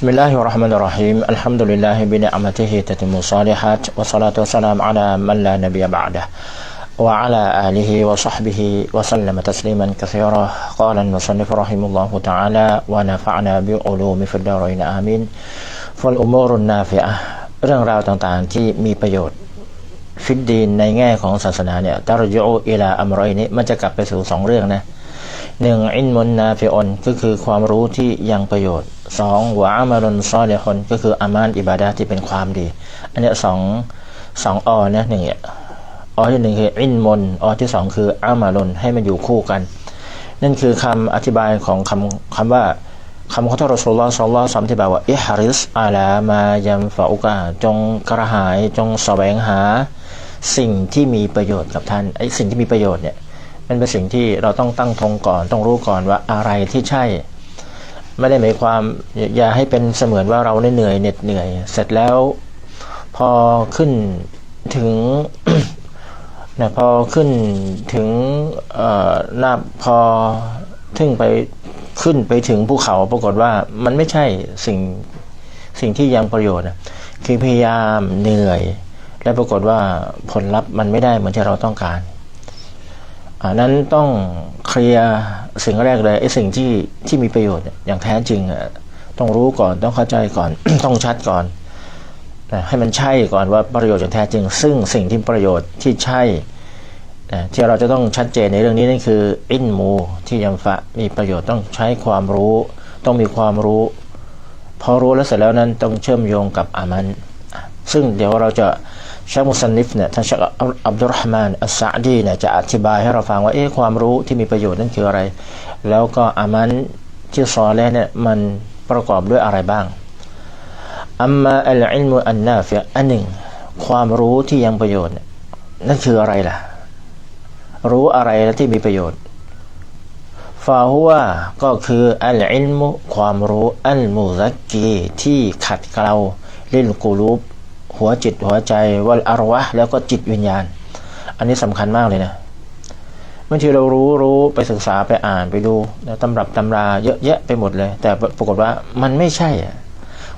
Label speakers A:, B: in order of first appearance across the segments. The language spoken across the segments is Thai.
A: بسم الله الرحمن الرحيم الحمد لله بنعمته تتم الصالحات والصلاة والسلام على من لا نبي بعده وعلى آله وصحبه وسلم تسليما كثيرا قال المصنف رحمه الله تعالى ونفعنا بعلوم في الدارين آمين فالأمور النافعة เรื่องราวต่างๆที่มีประโยชน์ ฟิดดีนในแง่ของศาสนาเนี่ยตารยูอิลาอัมรอยนี้มันจะกลับไปสู่สองเรื่องนะหนึ่งอินมุนนาฟิออนก็คือความรู้ที่ยังประโยชน์ สองหัวอามารุนซอเลฮอนก็คืออามานอิบาดาที่เป็นความดี อันนี้สองสองออนะหนึ่งออที่หนึ่งคืออินมนออที่สองคืออามารุนให้มันอยู่คู่กัน นั่นคือคำอธิบายของคำคำว่าคำของท่านรอสูลลอฮ์สัลลัลลอฮุซัมที่บอกว่าอิฮาริสอาลามายัมฟาอุกาจงกระหายจงแสวงหาสิ่งที่มีประโยชน์กับท่านไอ้สิ่งที่มีประโยชน์เนี่ยมันเป็นสิ่งที่เราต้องตั้งทงก่อนต้องรู้ก่อนว่าอะไรที่ใช่ ไม่ได้หมายความอย่าให้เป็นเสมือนว่าเราเหนื่อยเหน็ดเหนื่อย เสร็จแล้วพอขึ้นถึงนะพอขึ้นถึงหน้าพอถึงไปขึ้นไปถึงภูเขาปรากฏว่ามันไม่ใช่สิ่งสิ่งที่ยังประโยชน์คือพยายามเหนื่อย และปรากฏว่าผลลัพธ์มันไม่ได้เหมือนที่เราต้องการ อันนั้นต้องเคลียร์สิ่งแรกเลยไอ้สิ่งที่ที่มีประโยชน์อย่างแท้จริงอะต้องรู้ก่อนต้องเข้าใจก่อน ต้องชัดก่อนให้มันใช่ก่อนว่าประโยชน์อย่างแท้จริง ซึ่งสิ่งที่ประโยชน์ที่ใช่ที่เราจะต้องชัดเจนในเรื่องนี้นั่นคืออินมูที่ยัมฟะมีประโยชน์ต้องใช้ความรู้ ต้องมีความรู้พอรู้แล้วเสร็จแล้วนั้นต้องเชื่อมโยงกับอามัน ซึ่งเดี๋ยวเราจะ ชามุสันนิฟเนี่ยท่านชาอับดุลรห์มานอัสซาดีเนี่ยจะอธิบายให้เราฟังว่าเอ๊ะความรู้ที่มีประโยชน์นั่นคืออะไร แล้วก็อามันที่ซอแล้วเนี่ยมันประกอบด้วยอะไรบ้างอัมมาอัลอิลมุอันนาฟิอันหนึ่งความรู้ที่ยังประโยชน์นั่นคืออะไรล่ะ รู้อะไรที่มีประโยชน์ฟาหัวก็คืออัลอิลมุความรู้อัลมุซักกีที่ขัดเกลาลินกูรูป หัวจิตหัวใจวัลอารวะแล้วก็จิตวิญญาณ อันนี้สำคัญมากเลยนะบางทีเรารู้รู้ไปศึกษาไปอ่านไปดูตำรับตำราเยอะแยะไปหมดเลย แต่ปรากฏว่ามันไม่ใช่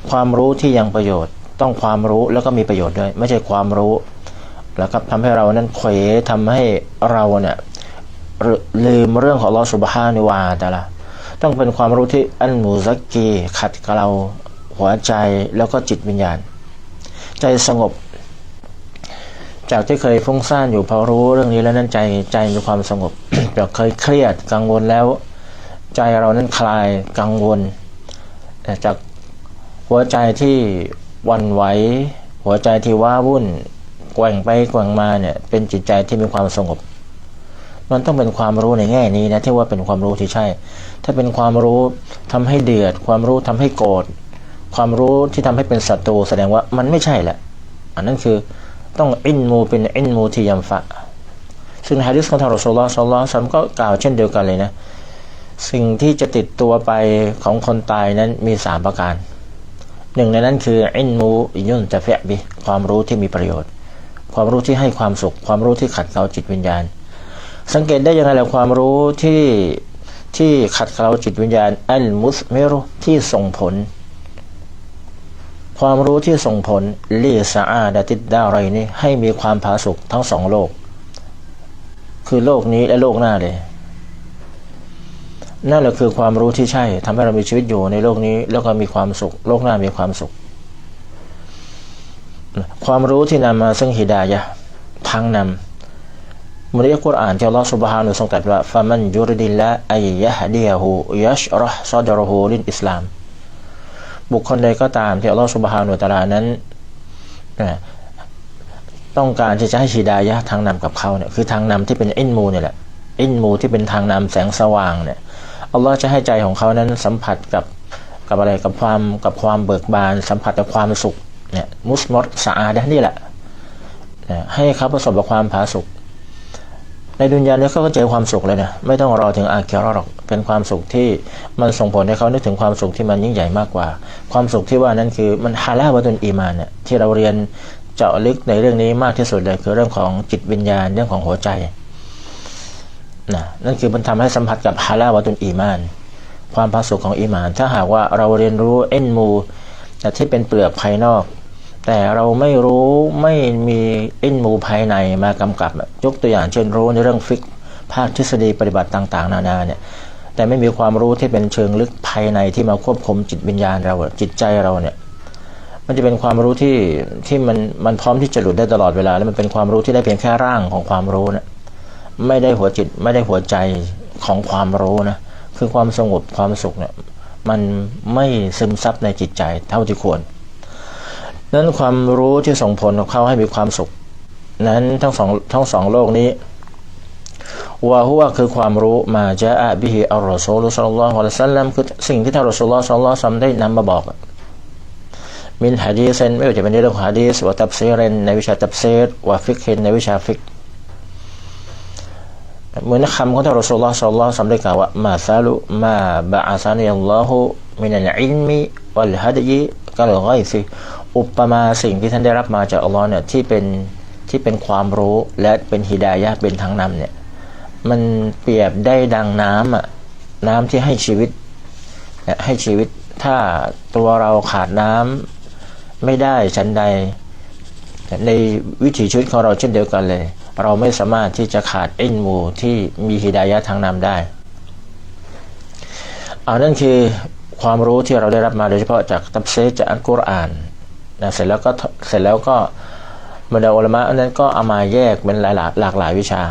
A: ความรู้ที่ยังประโยชน์ ต้องความรู้แล้วก็มีประโยชน์ด้วย ไม่ใช่ความรู้แล้วก็ทำให้เรานั้นเขวทำให้เราเนี่ยลืมเรื่องของลอสุบฮานิวาแต่ละต้องเป็นความรู้ที่อันมูซักกีขัดกับเราหัวใจแล้วก็จิตวิญญาณ ใจสงบ จากที่เคยฟุ้งซ่านอยู่พอรู้เรื่องนี้แล้วนั้นใจใจมีความสงบจากเคยเครียดกังวลแล้ว ใจเรานั้นคลายกังวล จากหัวใจที่วันไหว หัวใจที่ว้าวุ่นแกว่งไปแกว่งมาเนี่ยเป็นจิตใจที่มีความสงบ มันต้องเป็นความรู้ในแง่นี้นะที่ว่าเป็นความรู้ที่ใช่ ถ้าเป็นความรู้ทำให้เดือด ความรู้ทำให้โกรธ ความรู้ที่ทำให้เป็นศัตรูแสดงว่ามันไม่ใช่แหละ อันนั้นคือต้องอินมูเป็นอินมูที่ยัมฟะ ซึ่งฮะดิษของทารสุลลอฮ์สัลลัลลอฮ์ก็กล่าวเช่นเดียวกันเลยนะ สิ่งที่จะติดตัวไปของคนตายนั้นมีสามประการ หนึ่งในนั้นคืออินมูอิยุนจะเฟบิความรู้ที่มีประโยชน์ ความรู้ที่ให้ความสุข ความรู้ที่ขัดเกลาจิตวิญญาณ สังเกตได้ยังไงแล่ะความรู้ที่ที่ขัดเกลาจิตวิญญาณอัลมุสเมรุที่ส่งผล ความรู้ที่ส่งผลลีสาอาดติดดาวไรนี่ให้มีความผาสุกทั้งสองโลก คือโลกนี้และโลกหน้าเลยนั่นแหละคือความรู้ที่ใช่ทำให้เรามีชีวิตอยู่ในโลกนี้ แล้วก็มีความสุข โลกหน้ามีความสุข ความรู้ที่นำมาซึ่งฮิดายะทางนำมุนีอัลกุรอานที่อัลลอฮฺสุบฮานุทรงตรัสว่าฟามันยุรดิลละอัยยะฮดียหูยัชรห์ซอดรหูลินอิสลาม บุคคลใดก็ตามที่อัลลอฮฺสุบฮานุตะลานั้นต้องการที่จะให้ฮิดายะทางนำกับเขาเนี่ยคือทางนำที่เป็นอินมูเนี่ยแหละอินมูที่เป็นทางนำแสงสว่างเนี่ยอัลลอฮ์จะให้ใจของเขานั้นสัมผัสกับกับอะไรกับความกับความเบิกบาน สัมผัสกับความสุขเนี่ยมุสมดสะอาดนี่แหละให้เขาประสบกับความผาสุก ดุนยานี้เขาก็เจอความสุขเลยนะไม่ต้องรอถึงอาเคียรหรอกเป็นความสุขที่มันส่งผลให้เขานึกถึงความสุขที่มันยิ่งใหญ่มากกว่า ความสุขที่ว่านั้นคือมันฮาลาบตุนอีมานเนี่ยที่เราเรียนเจาะลึกในเรื่องนี้มากที่สุดเลยคือเรื่องของจิตวิญญาณเรื่องของหัวใจนะนั่นคือมันทำให้สัมผัสกับฮาลาบตุนอีมาน ความผาสุกของอีมาน ถ้าหากว่าเราเรียนรู้เอ็นมูที่เป็นเปลือกภายนอก แต่เราไม่รู้ไม่มีเอ็นมูภายในมากำกับ ยกตัวอย่างเช่นรู้ในเรื่องฟิกภาคทฤษฎีปฏิบัติต่างๆ นานาเนี่ยแต่ไม่มีความรู้ที่เป็นเชิงลึกภายในที่มาควบคุมจิตวิญญาณเราจิตใจเราเนี่ยมันจะเป็นความรู้ที่ที่มันมันพร้อมที่จะหลุดได้ตลอดเวลา แล้วมันเป็นความรู้ที่ได้เพียงแค่ร่างของความรู้นะไม่ได้หัวจิตไม่ได้หัวใจของความรู้นะคือความสงบความสุขเนี่ยมันไม่ซึมซับในจิตใจเท่าที่ควร นั้นความรู้ที่ส่งผลเขาให้มีความสุข นั้นทั้งสองทั้งสองโลกนี้ว่าหัวคือความรู้มาจะอะบิฮิอัลรอซูลุสลลัลลอฮุอะลัยฮิสัลลัมคือสิ่งที่ท่านรอซูลลอฮ์สัลลัลลอฮุซัมได้นำมาบอก มินฮะดีษไม่ว่าจะเป็นเรื่องฮะดีษว่าตับซีรนในวิชาตับซีรว่าฟิกเฮนในวิชาฟิกเหมือนคำของท่านรอซูลลอฮ์สัลลัลลอฮุซัมได้กล่าวว่ามาซาลุมาบะอาซานีอัลลอฮุมินัลอิลมิวัลฮัดยีกัลไกซิ อุปมาสิ่งที่ท่านได้รับมาจากอัลลอฮ์เนี่ยที่เป็นที่เป็นความรู้และเป็นฮิดายะเป็นทางนำเนี่ยมันเปรียบได้ดังน้ำอะน้ำที่ให้ชีวิตให้ชีวิตถ้าตัวเราขาดน้ำไม่ได้ชั้นใด ในวิถีชีวิตของเราเช่นเดียวกันเลย เราไม่สามารถที่จะขาดอินมูที่มีฮิดายะทางนำได้เอานั่นคือความรู้ที่เราได้รับมาโดยเฉพาะจากตับเซจากอัลกุรอาน นะเสร็จแล้วก็เสร็จแล้วก็บรรดาอัลมะนั้นก็เอามาแยกเป็นหลายหลากหลายวิชา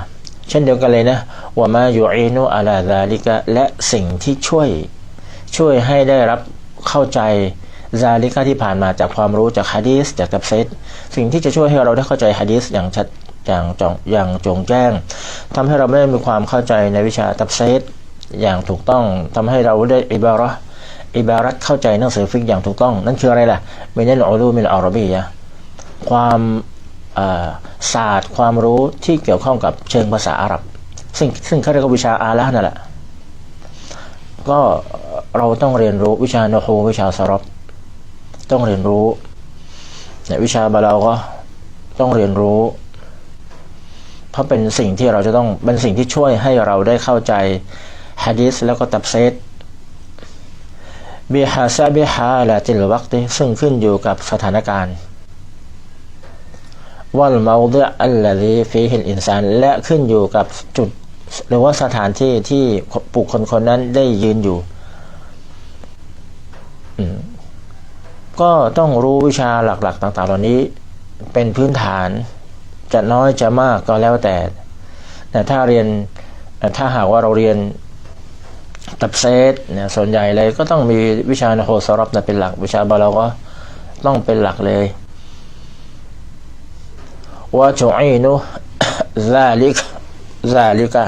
A: เช่นเดียวกันเลยนะว่ามาอยู่อินุอัลาซาลิกะและสิ่งที่ช่วยช่วยให้ได้รับเข้าใจซาลิกะที่ผ่านมาจากความรู้จากฮะดีสจากตับเซตสิ่งที่จะช่วยให้เราได้เข้าใจฮะดีสอย่างชัดอย่างจงอย่างจงแจ้งทำให้เราได้มีความเข้าใจในวิชาตับเซตอย่างถูกต้องทำให้เราได้อิบาระ อิบารัตเข้าใจหนังสือฟิกอย่างถูกต้อง นั่นคืออะไรล่ะไม่ได้หลอรูมิลอารบียะความศาสตร์ความรู้ที่เกี่ยวข้องกับเชิงภาษาอาหรับ ซึ่งซึ่งเขาเรียกว่าวิชาอาละนั่นแหละ ก็เราต้องเรียนรู้วิชาโนโฮวิชาสรบต้องเรียนรู้ในวิชาบาลาก็ต้องเรียนรู้ เพราะเป็นสิ่งที่เราจะต้องเป็นสิ่งที่ช่วยให้เราได้เข้าใจฮะดิษแล้วก็ตับเซต บิฮาซาบิฮาละติลวักติซึ่งขึ้นอยู่กับสถานการณ์วัลมาดอัลลฮีฟีฮิลอินซานและขึ้นอยู่กับจุดหรือว่าสถานที่ที่ปุคคลคนนั้นได้ยืนอยู่ ก็ต้องรู้วิชาหลักๆ ต่าง ๆ เหล่านี้ เป็นพื้นฐานจะน้อยจะมากก็แล้วแต่แต่ถ้าเรียนถ้าหากว่าเราเรียน ตับเซตเนี่ยส่วนใหญ่เลยก็ต้องมีวิชาโฮสรับเป็นหลัก วิชาบาเราก็ต้องเป็นหลักเลยว่าจุอินุซาลิกซาลิกะ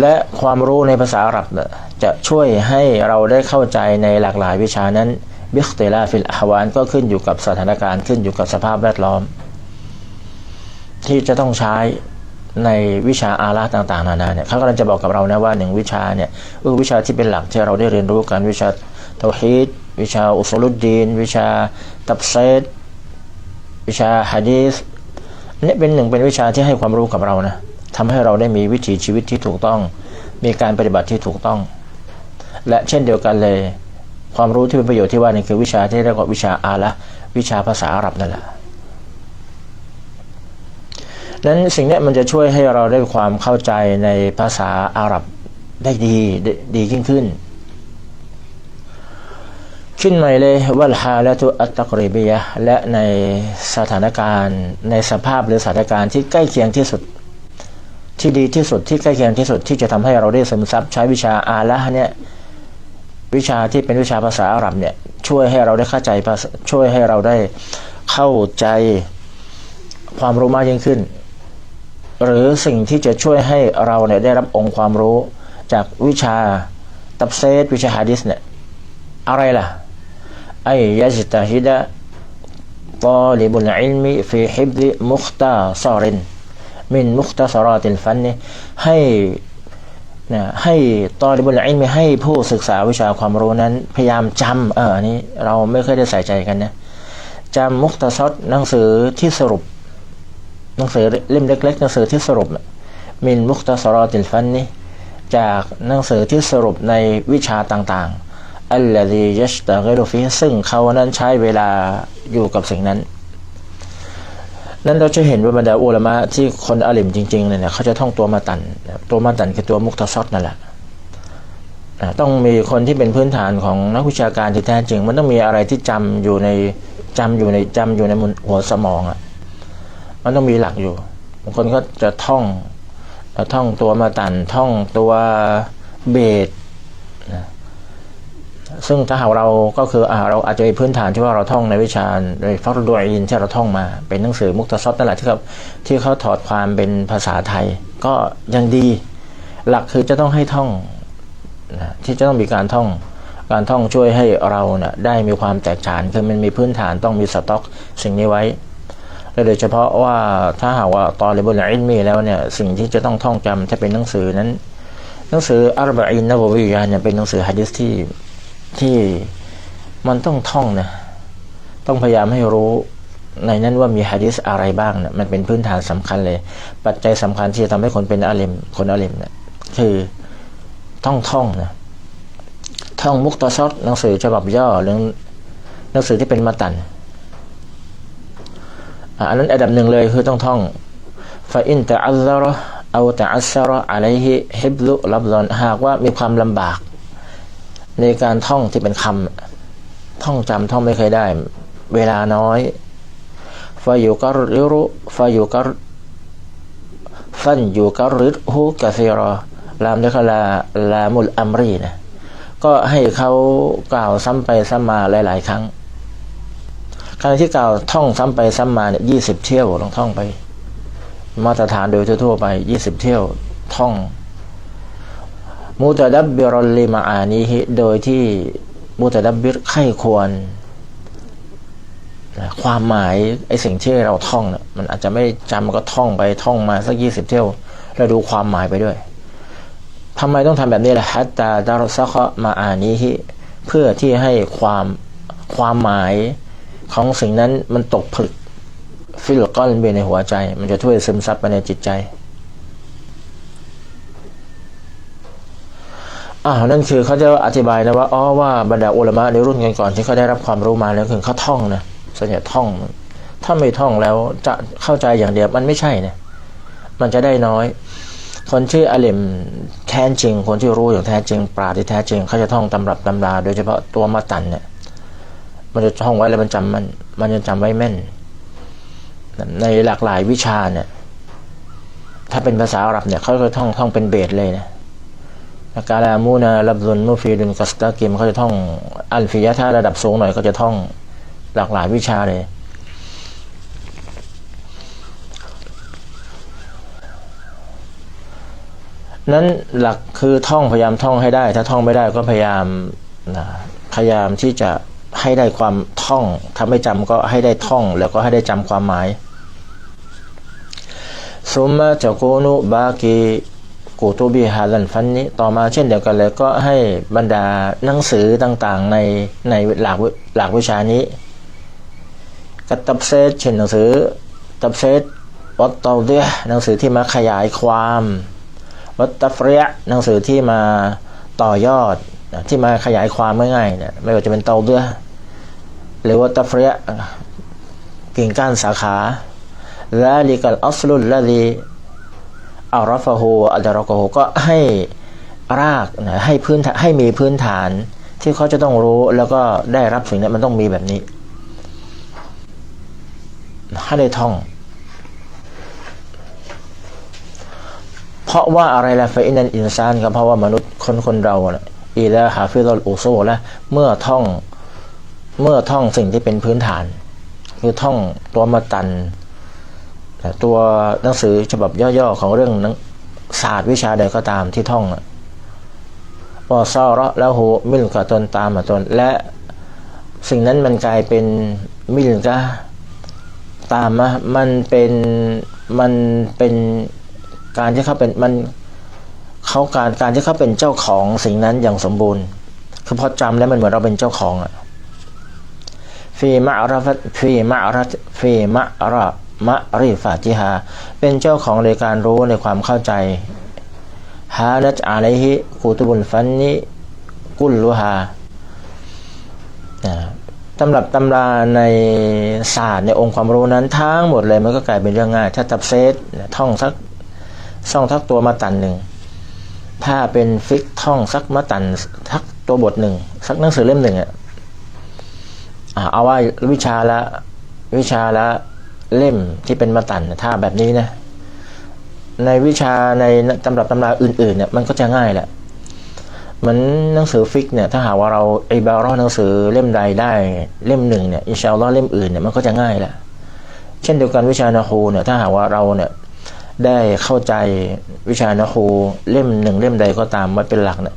A: และความรู้ในภาษาอาหรับจะช่วยให้เราได้เข้าใจในหลากหลายวิชานั้นบิคเตลาฟิลอาวานก็ขึ้นอยู่กับสถานการณ์ขึ้นอยู่กับสภาพแวดล้อม ที่จะต้องใช้ ในวิชาอาลาต่างๆนานาเนี่ยเขากำลังจะบอกกับเรานะว่าหนึ่งวิชาเนี่ยวิชาที่เป็นหลักที่เราได้เรียนรู้กันวิชาเทวฮีดวิชาอุสลุดดีน วิชาตับเซตวิชาฮะดีสนี่เป็นหนึ่งเป็นวิชาที่ให้ความรู้กับเรานะทำให้เราได้มีวิถีชีวิตที่ถูกต้อง มีการปฏิบัติที่ถูกต้อง และเช่นเดียวกันเลย ความรู้ที่เป็นประโยชน์ที่ว่านี่คือวิชาที่เรียกว่าวิชาอาละวิชาภาษาอาหรับนั่นแหละ นั้นสิ่งนี้มันจะช่วยให้เราได้ความเข้าใจในภาษาอาหรับได้ดีดียิ่งขึ้น ขึ้นใหม่เลยวัลฮาและตุอัตตกริบียะและในสถานการณ์ในสภาพหรือสถานการณ์ที่ใกล้เคียงที่สุด ที่ดีที่สุดที่ใกล้เคียงที่สุดที่จะทำให้เราได้ซึมซับใช้วิชาอาละเนี่ยวิชาที่เป็นวิชาภาษาอาหรับเนี่ยช่วยให้เราได้เข้าใจช่วยให้เราได้เข้าใจความรู้มากยิ่งขึ้น หรือสิ่งที่จะช่วยให้เราเนี่ยได้รับองค์ความรู้ จากวิชาตับเซตวิชาฮะดิษเนี่ยอะไรล่ะไอ้ยะจิตาฮิดะตอลิบุลอิลมิฟีฮิบลิมุคตาซอรินมินมุคตาสรอติลฟันนีให้นะให้ตอลิบุลอิลมิให้ผู้ศึกษาวิชาความรู้นั้น พยายามจำเอออันนี้เราไม่เคยได้ใส่ใจกันนะจำมุขตาซอดหนังสือที่สรุป หนังสือเล่มเล็กๆหนังสือที่สรุปมินมุคตสรอติลฟันนี่จากหนังสือที่สรุปในวิชาต่างๆอัลลดียัชตะกรุฟีซึ่งเขานั้นใช้เวลาอยู่กับสิ่งนั้น นั้นเราจะเห็นว่าบรรดาอุลามะที่คนอาลิมจริงๆเนี่ยเขาจะท่องตัวมาตัน ตัวมาตันคือตัวมุกตะซอดนั่นแหละต้องมีคนที่เป็นพื้นฐานของนักวิชาการที่แท้จริง มันต้องมีอะไรที่จำอยู่ในจำอยู่ในจำอยู่ในหัวสมองอะ มันต้องมีหลักอยู่บางคนก็จะท่องท่องตัวมาตันท่องตัวเบสนะซึ่งถ้าหากเราก็คืออเราอาจจะมีพื้นฐานที่ว่าเราท่องในวิชาโดยฟักดวยอินที่เราท่องมา เป็นหนังสือมุกตะซอดนั่นแหละที่เขาที่เขาถอดความเป็นภาษาไทย ก็ยังดี หลักคือจะต้องให้ท่องนะที่จะต้องมีการท่อง การท่องช่วยให้เราเนะ่ยได้มีความแตกฉานคือมันมีพื้นฐานต้องมีสต็อก สิ่งนี้ไว้ และโดยเฉพาะว่าถ้าหากว่าตอนเรียนอินมีแล้วเนี่ยสิ่งที่จะต้องท่องจำถ้าเป็นหนังสือนั้น หนังสืออัลบะอินนะบวิยาเนี่ยเป็นหนังสือฮะดิษที่ที่มันต้องท่องนะต้องพยายามให้รู้ในนั้นว่ามีฮะดิษอะไรบ้างเนะมันเป็นพื้นฐานสำคัญเลย ปัจจัยสำคัญที่จะทำให้คนเป็นอาเลมคนอาเลมเนะคือต้องท่องนะท่องมุกตะซอดหนังสือฉบับย่อหรือหนังสือที่เป็นมาตัน อันนั้นอันดับหนึ่งเลยคือต้องท่องฟาอินตะอัลลอรเอาตะอัสรออะลัยฮิฮิบลุลับลอนหากว่ามีความลำบาก ในการท่องที่เป็นคำท่องจำท่องไม่เคยได้ เวลาน้อยฟาอยู่กัริรุฟาอยู่กัรฟันอยู่กัริดฮูกะซีรอลามเดคลาลามุลอัมรีนะก็ให้เขากล่าวซ้ำไปซ้ำมาหลาย ๆ ครั้ง ขณะที่กล่าวท่องซ้ำไปซ้ำมาเนี่ยยี่สิบเที่ยวลองท่องไป มาตรฐานโดยทั่วๆไปยี่สิบเที่ยวท่องมูตดับบิรลิมาอานีฮิโดยที่มูตดับบิรไข้ควร ความหมายไอ้สิ่งที่เราท่องเนี่ยมันอาจจะไม่จำก็ท่องไปท่องมาสักยี่สิบเที่ยวแล้วดูความหมายไปด้วยทำไมต้องทำแบบนี้ล่ะฮัตตาดารซักมาอานีฮิเพื่อที่ให้ความความหมาย ของสิ่งนั้นมันตกผลึก ฟิลก้อนเบในหัวใจ มันจะช่วยซึมซับไปในจิตใจอ่านั่นคือเขาจะอธิบายนะว่าอ๋อว่าบรรดาอุลมะในรุ่นก่อนๆที่เขาได้รับความรู้มาแล้วคือเขาท่องนะส่วนใหญ่ท่อง ถ้าไม่ท่องแล้วจะเข้าใจอย่างเดียวมันไม่ใช่นะมันจะได้น้อย คนชื่ออาเลมแท้จริง คนที่รู้อย่างแท้จริง ปราดที่แท้จริงเขาจะท่องตำรับตำรา โดยเฉพาะตัวมาตันเนี่ย มันจะท่องไว้แล้วมันจำมัน มันจะจำไว้แม่น ในหลากหลายวิชาเนี่ย ถ้าเป็นภาษาอาหรับเนี่ยเขาจะท่องท่องเป็นเบสเลยนะกาลามูนาลับซุนมูฟีดุนกัสตากิมเขาจะท่อง อัลฟิยะถ้าระดับสูงหน่อยก็จะท่องหลากหลายวิชาเลย นั้นหลักคือท่องพยายามท่องให้ได้ ถ้าท่องไม่ได้ก็พยายามนะพยายามที่จะ ให้ได้ความท่องถ้าไม่จำก็ให้ได้ท่อง แล้วก็ให้ได้จำความหมายซุมมาจะโกนุบากีกูตูบีฮาลันฟันนี้ต่อมาเช่นเดียวกันเลยก็ให้บรรดาหนังสือต่างๆในในหลักหลักวิชานี้กัตับเซตเช่นหนังสือตับเซตวัตตอเดียหนังสือที่มาขยายความวัตตฟเรียหนังสือที่มาต่อยอดที่มาขยายความง่ายๆเนี่ยไม่ว่าจะเป็นเตาเดือ หรือว่าตัฟเรียกิ่งก้านสาขาและลีกัลอัสลุลละลีอารฟะฮูอัลดารกโฮก็ให้รากนะให้พื้นให้มีพื้นฐานที่เขาจะต้องรู้แล้วก็ได้รับสิ่งนี้มันต้องมีแบบนี้ให้ได้ท่อง เพราะว่าอะไรล่ะฟอินันอินซานครับเพราะว่ามนุษย์คนคนเราอีลาฮาฟิลอุโซและเมื่อท่อง เมื่อท่องสิ่งที่เป็นพื้นฐาน คือท่องตัวมาตัน ตัวหนังสือฉบับย่อๆของเรื่องศาสตร์วิชาใดก็ตามที่ท่องพอซาระแล้วโหมิลกะตนตามมาตน และสิ่งนั้นมันกลายเป็นมิลกะตามมามันเป็นมันเป็นการที่เขาเป็นมันเขาการการที่เขาเป็นเจ้าของสิ่งนั้นอย่างสมบูรณ์ คือพอจำแล้วมันเหมือนเราเป็นเจ้าของอะ ฟีมะราฟฟีมะรัฟีมะรามะริฟาติฮา เป็นเจ้าของในการรู้ในความเข้าใจฮานัตอาลัยฮิกุตุบุลฟันนิกุลลุฮาตำรับตำราในศาสตร์ในองค์ความรู้นั้นทั้งหมดเลยมันก็กลายเป็นเรื่องง่าย ถ้าจับเซตท่องสักท่องทักตัวมาตันหนึ่ง ถ้าเป็นฟิกท่องสักมาตันทักตัวบทหนึ่งสักหนังสือเล่มหนึ่งอะ เอาว่าวิชาละวิชาละเล่มที่เป็นมาตันถ้าแบบนี้นะ ในวิชาในตำรับตำราอื่นๆเนี่ยมันก็จะง่ายแหละเหมือนหนังสือฟิกเนี่ยถ้าหากว่าเราไอบารอหนังสือเล่มใดได้เล่มหนึ่งเนี่ยอินชาอัลลอฮ์เล่มอื่นเนี่ยมันก็จะง่ายแหละเช่นเดียวกันวิชานาฮูเนี่ยถ้าหากว่าเราเนี่ยได้เข้าใจวิชานาฮูเล่มหนึ่งเล่มใดก็ตามมาเป็นหลักเนี่ย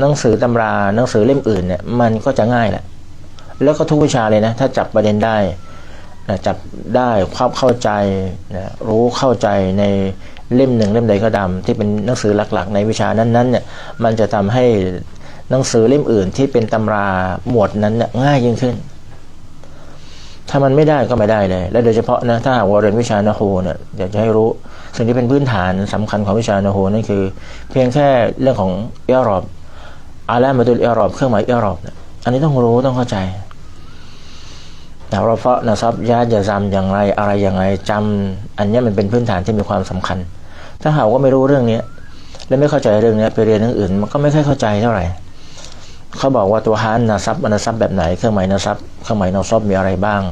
A: หนังสือตำราหนังสือเล่มอื่นเนี่ยมันก็จะง่ายแหละ แล้วก็ทุกวิชาเลยนะ ถ้าจับประเด็นได้นะจับได้ความเข้าใจนะรู้เข้าใจในเล่มหนึ่งเล่มใดก็ดำที่เป็นหนังสือหลักๆ ในวิชานั้นๆเนี่ยมันจะทำให้หนังสือเล่มอื่นที่เป็นตำราหมวดนั้นเนี่ยง่ายยิ่งขึ้น ถ้ามันไม่ได้ก็ไม่ได้เลย และโดยเฉพาะนะถ้าหากว่าเรียนวิชานาโฮเนี่ยอยากจะให้รู้สิ่งที่เป็นพื้นฐานสำคัญของวิชานาโฮนั่นคือ เพียงแค่เรื่องของเอรอบอาลามาดุลเอรอบเครื่องหมายเอรอบเนี่ย อันนี้ต้องรู้ต้องเข้าใจแต่เราเพราะนะซับญาติจะจำอย่างไรอะไรอย่างไรจำอันนี้มันเป็นพื้นฐานที่มีความสำคัญ ถ้าหากว่าไม่รู้เรื่องนี้และไม่เข้าใจเรื่องนี้ไปเรียนเรื่องอื่น มันก็ไม่ค่อยเข้าใจเท่าไหร่เขาบอกว่าตัวฮานนะซับมันซับแบบไหนเครื่องหมายนะซับเครื่องหมายนอซับมีอะไรบ้าง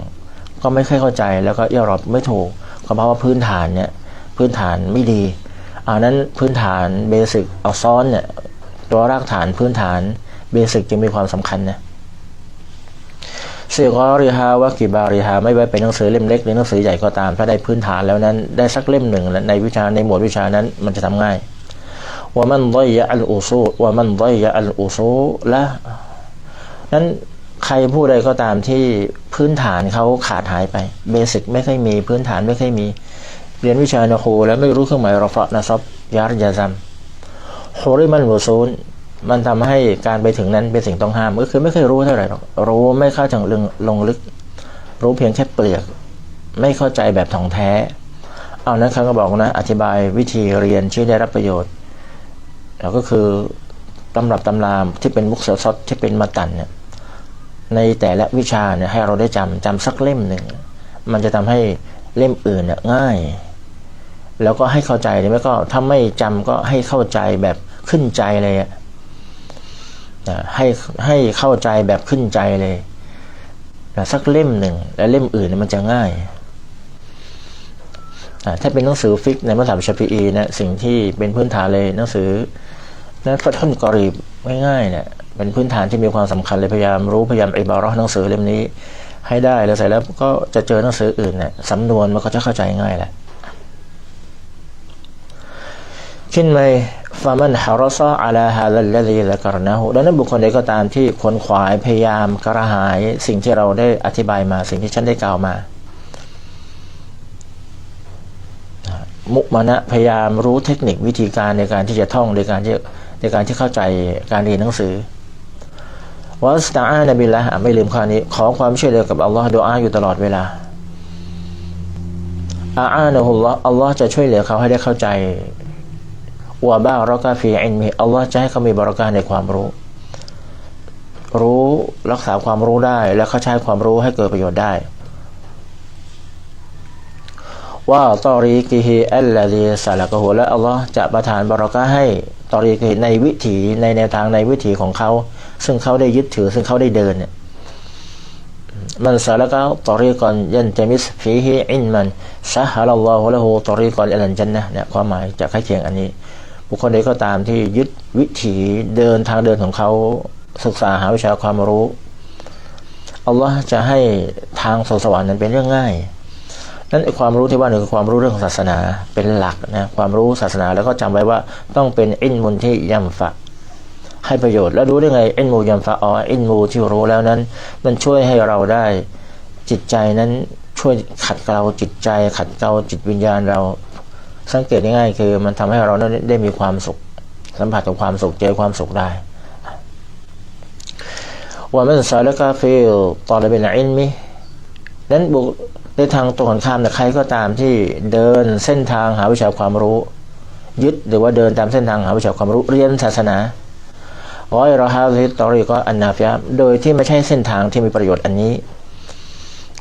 A: ก็ไม่ค่อยเข้าใจแล้วก็เอียรอบไม่ถูกก็เพราะว่าพื้นฐานเนี่ยพื้นฐานไม่ดีอันนั้นพื้นฐานเบสิกเอาซ้อนเนี่ยตัวรากฐานพื้นฐาน เบสิกจึงมีความสำคัญนะซีกอริฮาวะกิบาริฮาไม่ไว้เป็นหนังสือเล่มเล็กหรือหนังสือใหญ่ก็ตาม ถ้าได้พื้นฐานแล้วนั้น ได้สักเล่มหนึ่งในวิชาในหมวดวิชานั้นมันจะทำง่ายว่ามันด้อยยะอัลอุซูว่ามันด้อยยะอัลอุซูละนั้นใครผู้ใดก็ตามที่พื้นฐานเขาขาดหายไปเบสิกไม่ค่อยมีพื้นฐานไม่ค่อยมี เรียนวิชานะคแล้วไม่รู้เครื่องหมายรอฟะนะซับยารยาซัมโฮริมันวซูน มันทำให้การไปถึงนั้นเป็นสิ่งต้องห้ามก็คือไม่เคยรู้เท่าไหร่หรอกรู้ไม่เข้าถึงลงลงลึก รู้เพียงแค่เปลือก ไม่เข้าใจแบบถ่องแท้ เอานั้นครั้งก็บอกนะ อธิบายวิธีเรียนที่ได้รับประโยชน์ แล้วก็คือตำรับตำรามที่เป็นมุกเสซดที่เป็นมาตันเนี่ยในแต่ละวิชาเนี่ยให้เราได้จำจำสักเล่มหนึ่ง มันจะทำให้เล่มอื่นเนี่ยง่าย แล้วก็ให้เข้าใจหรือไม่ก็ถ้าไม่จำก็ให้เข้าใจแบบขึ้นใจเลยอะ ให้ให้เข้าใจแบบขึ้นใจเลยนะสักเล่มหนึ่ง และเล่มอื่นมันจะง่าย ถ้าเป็นหนังสือฟิกในมัธยมชาพีนะสิ่งที่เป็นพื้นฐานเลยหนังสือนั้นฟัตุนกรีบง่ายๆเนี่ยเป็นพื้นฐานที่มีความสำคัญเลยพยายามรู้พยายามอิบาร์หนังสือเล่มนี้ ให้ได้แล้วเสร็จแล้วก็จะเจอหนังสืออื่นเนี่ยสำนวนมันก็จะเข้าใจง่ายแหละ ขึ้นไหมฟามันฮารอซาอัลาฮาลัลลีละกรนะฮูดังนั้นบุคคลใดก็ตามที่ควนขวายพยายามกระหายสิ่งที่เราได้อธิบายมาสิ่งที่ฉันได้กล่าวมา มุมานะพยายามรู้เทคนิควิธีการในการที่จะท่องในการที่ในการที่เข้าใจการเรียนหนังสือวาสตาอานบิลละไม่ลืมข้อนี้ ขอความช่วยเหลือกับอัลลอฮ์ดูอาอยู่ตลอดเวลาอาอานะฮุลลอฮ์อัลลอฮ์จะช่วยเหลือเขาให้ได้เข้าใจ วะบ้ารอกาฟีอินมีอัลลอฮ์จะให้เขามีบารอกาในความรู้ รู้รักษาความรู้ได้ และเขาใช้ความรู้ให้เกิดประโยชน์ได้ว่าตอรีกิฮิอัลลาดีสาลกะหูและอัลลอฮ์จะประทานบารอกาให้ตอรีกิในวิถีในแนวทางในวิถีของเขา ซึ่งเขาได้ยึดถือ ซึ่งเขาได้เดินเนี่ยมันสาลกะตอรีก่อนยันจะมิสฟีฮิอินมันซะฮะลัลลอฮุละหูตอรีก่อนอัลจันนะเนี่ยความหมายจะคล้ายเคียงอันนี้ บุคคลใดก็ตามที่ยึดวิถีเดินทางเดินของเขาศึกษาหาวิชาความรู้อัลลอฮ์จะให้ทางสวรรค์นั้นเป็นเรื่องง่ายนั้นความรู้ที่ว่าหนึ่งความรู้เรื่องศาสนาเป็นหลักนะความรู้ศาสนาแล้วก็จำไว้ว่าต้องเป็นอินมุนที่ย่ำฝะให้ประโยชน์แล้วรู้ได้ไงอินมูย่ำฝะอ๋ออินมูที่รู้แล้วนั้น มันช่วยให้เราได้จิตใจนั้นช่วยขัดเกลาจิตใจ ขัดเกลาจิตวิญญาณเรา สังเกตง่ายๆคือมันทำให้เราได้มีความสุข สัมผัสกับความสุขเจอความสุขได้ว่ามันสายแล้วกาฟิลตอนเป็นอินมินั้นบุกในทางตรงกันข้ามเนี่ยใครก็ตามที่เดินเส้นทางหาวิชาความรู้ ยึดหรือว่าเดินตามเส้นทางหาวิชาความรู้เรียนศาสนาร้อยรอฮาซิตอรีก็อันนาฟิยาโดยที่ไม่ใช่เส้นทางที่มีประโยชน์อันนี้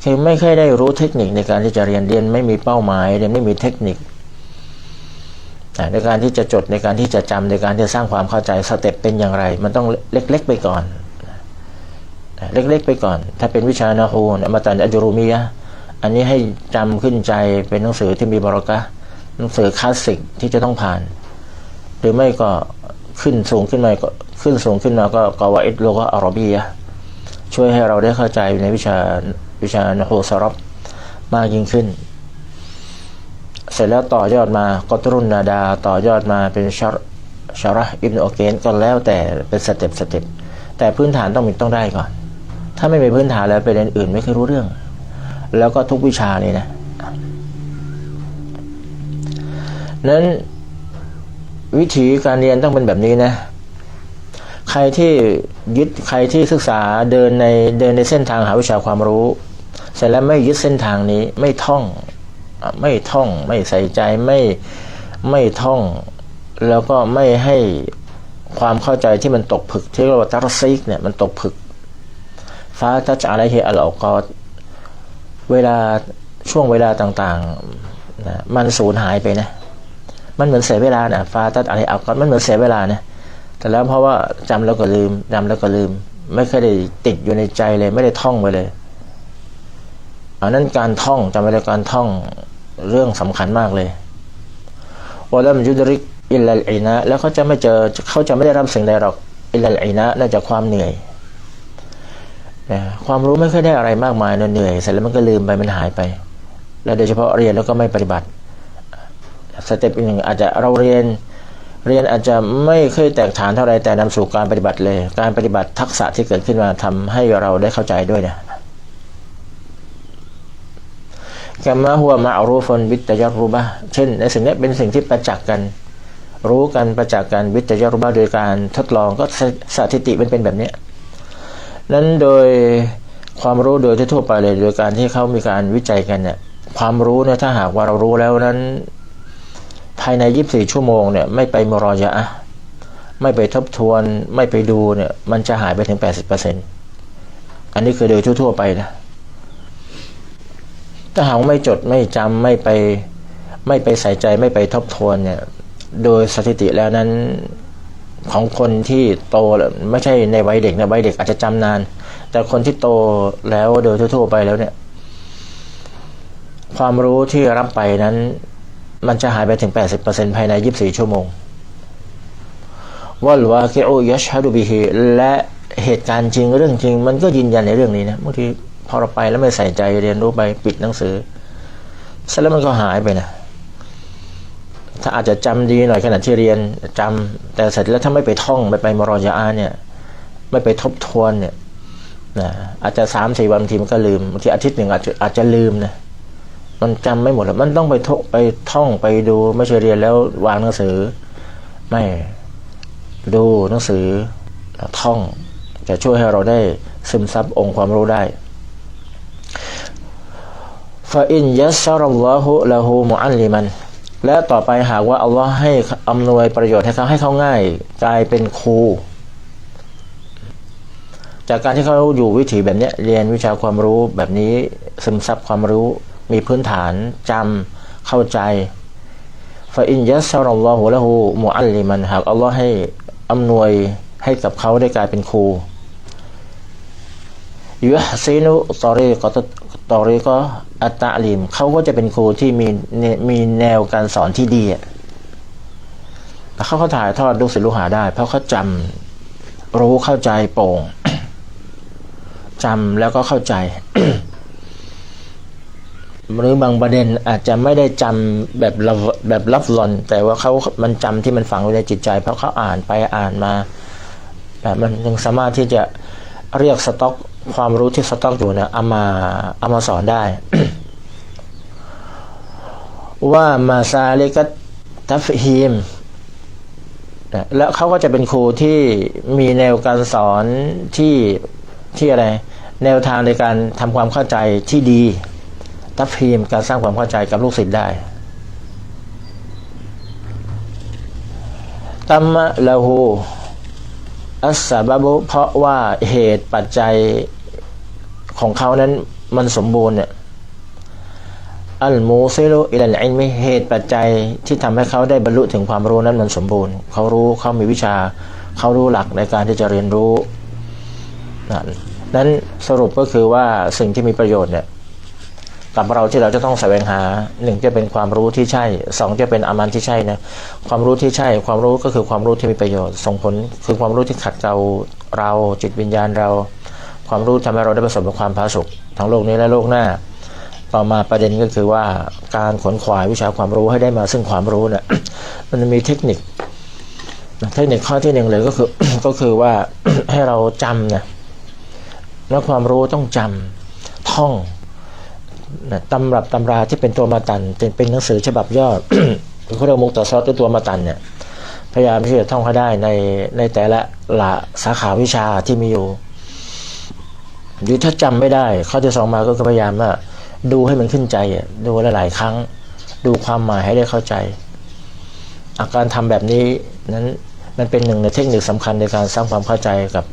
A: คือไม่เคยได้รู้เทคนิคในการที่จะเรียนเรียนไม่มีเป้าหมายเรียนไม่มีเทคนิค ในการที่จะจดในการที่จะจำในการที่จะสร้างความเข้าใจสเต็ปเป็นอย่างไร มันต้องเล็ก ๆ ไปก่อนเล็ก ๆ ไปก่อน ถ้าเป็นวิชานาฮูนมาตันอัจรุมียะอันนี้ให้จำขึ้นใจเป็นหนังสือที่มีบรกะหนังสือคลาสสิกที่จะต้องผ่าน หรือไม่ก็ขึ้นสูงขึ้นมาก็ขึ้นสูงขึ้นมาก็กาวอิดโลกอารบียะช่วยให้เราได้เข้าใจในวิชาวิชานาฮูซารบมากยิ่งขึ้น ร็จแล้วต่อยอดมาก็ตรุนนาดา ต่อยอดมาเป็นชารชาระอิบนโอเกนก็แล้วแต่เป็นสเต็ปสเต็ปแต่พื้นฐานต้องมีต้องได้ก่อน ถ้าไม่มีพื้นฐานแล้วไปเรียนอื่นไม่เคยรู้เรื่อง แล้วก็ทุกวิชาเลยนะนั้นวิธีการเรียนต้องเป็นแบบนี้นะ ใครที่ยึดใครที่ศึกษาเดินในเดินในเส้นทางหาวิชาความรู้ เสร็จแล้วไม่ยึดเส้นทางนี้ไม่ท่อง ไม่ท่องไม่ใส่ใจไม่ไม่ท่อง แล้วก็ไม่ให้ความเข้าใจที่มันตกผึกที่เรียกว่าตารซิกเนี่ยมันตกผึกฟ้าทัจอะไรเฮอัลออกอเวลาช่วงเวลาต่างๆนะมันสูญหายไปนะมันเหมือนเสียเวลานะฟ้าทัจอะไรอัลกอมันเหมือนเสียเวลานะแต่แล้วเพราะว่าจำแล้วก็ลืมจำแล้วก็ลืม ไม่เคยได้ติดอยู่ในใจเลย ไม่ได้ท่องไปเลยอันนั้นการท่องจำไว้เลยการท่อง เรื่องสำคัญมากเลยวลัมยุดริกอิลลัลอินะแล้วเขาจะไม่เจอเขาจะไม่ได้รับสิ่งใดหรอกอิลลัลอินะน่าจะความเหนื่อยความรู้ไม่เคยได้อะไรมากมายเหนื่อยเสร็จแล้วมันก็ลืมไปมันหายไป แล้วโดยเฉพาะเรียนแล้วก็ไม่ปฏิบัติสเต็ปอีกหนึ่งอาจจะเราเรียนเรียนอาจจะไม่เคยแตกฐานเท่าไรแต่นำสู่การปฏิบัติเลย การปฏิบัติทักษะที่เกิดขึ้นมาทำให้เราได้เข้าใจด้วยนะ กามาหัวมาอารูฟนบิตยารุบะเช่นในสิ่งนี้เป็นสิ่งที่ประจักษ์กัน รู้กันประจักษ์กันบิตยารุบะโดยการทดลองก็สถิติมันเป็นแบบนี้นั้นโดยความรู้โดยทั่วไปเลยโดยการที่เขามีการวิจัยกันเนี่ยความรู้เนี่ยถ้าหากว่าเรารู้แล้วนั้น ภายในยีิบสี่ชั่วโมงเนี่ยไม่ไปมรอยะไม่ไปทบทวนไม่ไปดูเนี่ยมันจะหายไปถึงแปดสิบเปอร์เซ็นต์อันนี้คือโดยทั่วๆไปนะ ถ้าหากไม่จดไม่จำไม่ไปไม่ไปใส่ใจไม่ไปทบทวนเนี่ยโดยสถิติแล้วนั้นของคนที่โตไม่ใช่ในวัยเด็กในวัยเด็กอาจจะจำนาน แต่คนที่โตแล้วโดยทั่วๆไปแล้วเนี่ยความรู้ที่รับไปนั้น มันจะหายไปถึง 80%ภายใน 24 ชั่วโมงว่าหรือว่าเกโอยัชฮาดูบิฮีและเหตุการณ์จริงเรื่องจริง มันก็ยืนยันในเรื่องนี้นะบางที พอเราไปแล้วไม่ใส่ใจเรียนรู้ไปปิดหนังสือเสร็จแล้วมันก็หายไปนะถ้าอาจจะจำดีหน่อยขณะที่เรียนจำแต่เสร็จแล้วถ้าไม่ไปท่องไม่ไปมรอยาเนี่ยไม่ไปทบทวนเนี่ยนะอาจจะสามสี่วันทีมันก็ลืมบางทีอาทิตย์หนึ่งอาจจะอาจจะลืมนะมันจำไม่หมดแล้วมันต้องไปทไปท่องไปดูไม่ใช่เรียนแล้ววางหนังสือ ไม่ดูหนังสือท่องจะช่วยให้เราได้ซึมซับองค์ความรู้ได้ ฟาอินยัสซารัลลอฮุละหูมุอัลลิมัน และต่อไปหากว่าอัลลอฮ์ให้อำนวยประโยชน์ให้เขาให้เขาง่ายกลายเป็นครู จากการที่เขาอยู่วิถีแบบนี้เรียนวิชาความรู้แบบนี้ซึมซับความรู้มีพื้นฐานจำเข้าใจฟาอินยัสซารัลลอฮุละหูมุอัลลิมันหากอัลลอฮ์ให้อำนวยให้กับเขาได้กลายเป็นครูยุฮซีนุตอรีก ตอรีก็อัตตาลิมเขาก็จะเป็นครูที่มีมีแนวการสอนที่ดีอะเขาเขาถ่ายทอดลูกศิษย์ลูกหาได้ เพราะเขาจำรู้เข้าใจโปร่งจำแล้วก็เข้าใจ หรือบางประเด็นอาจจะไม่ได้จำแบบแบบรับหลอน แต่ว่าเขามันจำที่มันฝังไว้ในจิตใจ เพราะเขาอ่านไปอ่านมา แบบมันยังสามารถที่จะ เรียกสต็อกความรู้ที่สต็อกอยู่เนะเอามาเอามาสอนได้ ว่ามาซาเลกัตทัฟฮีมแล้วเขาก็จะเป็นครูที่มีแนวการสอนที่ที่อะไร แนวทางในการทำความเข้าใจที่ดีทัฟฮีมการสร้างความเข้าใจกับลูกศิษย์ได้ตัมมะละหู อัสซาบะบุเพราะว่าเหตุปัจจัยของเขานั้นมันสมบูรณ์เนี่ยอัลมูซิลอิลัลอิลมิเหตุปัจจัยที่ทำให้เขาได้บรรลุถึงความรู้นั้นมันสมบูรณ์ เขารู้เขามีวิชา เขารู้หลักในการที่จะเรียนรู้นะนั้นสรุปก็คือว่าสิ่งที่มีประโยชน์เนี่ย กับเราที่เราจะต้องแสวงหาหนึ่งจะเป็นความรู้ที่ใช่สองจะเป็นอามันที่ใช่นะความรู้ที่ใช่ ความรู้ก็คือความรู้ที่มีประโยชน์ ส่งผลคือความรู้ที่ขัดเกลาเราจิตวิญญาณเรา ความรู้ทำให้เราได้ประสบกับความผาสุกทั้งโลกนี้และโลกหน้า ต่อมาประเด็นก็คือว่าการขนขวายวิชาความรู้ให้ได้มาซึ่งความรู้เนี่ยมันมีเทคนิคเทคนิคข้อที่หนึ่งเลยก็คือก็คือว่าให้เราจำนะแล้วความรู้ต้องจำท่อง ตำรับตำราที่เป็นตัวมาตันเป็นหนังสือฉบับย่อเขาเรียกมุกตะซอดตัวมาตันเนี่ยพยายามที่จะท่องให้ได้ในในแต่ละละสาขาวิชาที่มีอยู่ หรือถ้าจำไม่ได้ข้อที่สองมาก็พยายามว่าดูให้มันขึ้นใจดูหลาย ๆ ครั้ง ดูความหมายให้ได้เข้าใจ อาการทำแบบนี้นั้นมันเป็นหนึ่งในเทคนิคสำคัญในการสร้างความเข้าใจกับ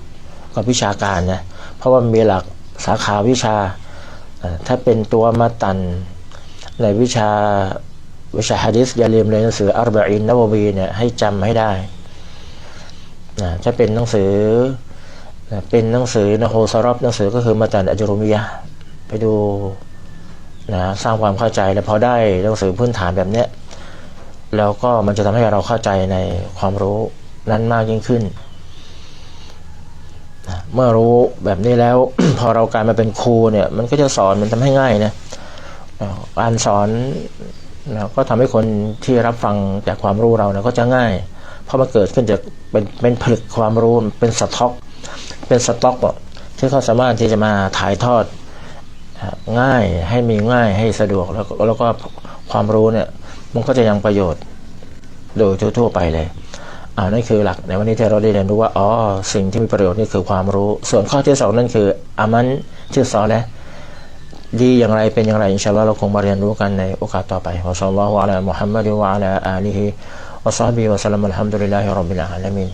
A: กับวิชาการนะเพราะว่ามีหลักสาขาวิชา ถ้าเป็นตัวมาตัน ในวิชาวิชาฮะดิษอย่าลืมเลยหนังสืออัลบะอินนาววีเนี่ยให้จำให้ได้นะถ้าเป็นหนังสือนะเป็นหนังสือนะโฮซารอบหนังสือก็คือมาตันอัจรุมิยะไปดูนะสร้างความเข้าใจแล้วพอได้หนังสือพื้นฐานแบบเนี้ยแล้วก็มันจะทำให้เราเข้าใจในความรู้นั้นมากยิ่งขึ้น เมื่อรู้แบบนี้แล้ว พอเรากลายมาเป็นครูเนี่ย มันก็จะสอนมันทำให้ง่ายนะการสอนนะก็ทำให้คนที่รับฟังจากความรู้เรานี่ยก็จะง่าย เพราะมันเกิดขึ้นจากเป็นเป็นผลึกความรู้เป็นสต็อก เป็นสต็อกที่เขาสามารถที่จะมาถ่ายทอดง่ายให้มีง่ายให้สะดวกแล้วก็แล้วก็ความรู้เนี่ยมันก็จะยังประโยชน์โดยทั่วๆไปเลย อ่านั่นคือหลักในวันนี้ที่เราได้เรียนรู้ว่าอ๋อสิ่งที่มีประโยชน์นี่คือความรู้ ส่วนข้อที่สองนั่นคืออามันชื่อซอแล้วดีอย่างไรเป็นอย่างไรอินชาอัลลอฮ์เราคงมาเรียนรู้กันในโอกาสต่อไปอัสลัลลอฮุอะลัยมุฮัมมัดวะอะลาอาลีฮิวะซอฮบิวะสัลลัมอัลฮัมดุลิลลาฮิร็อบบิลอาลามิน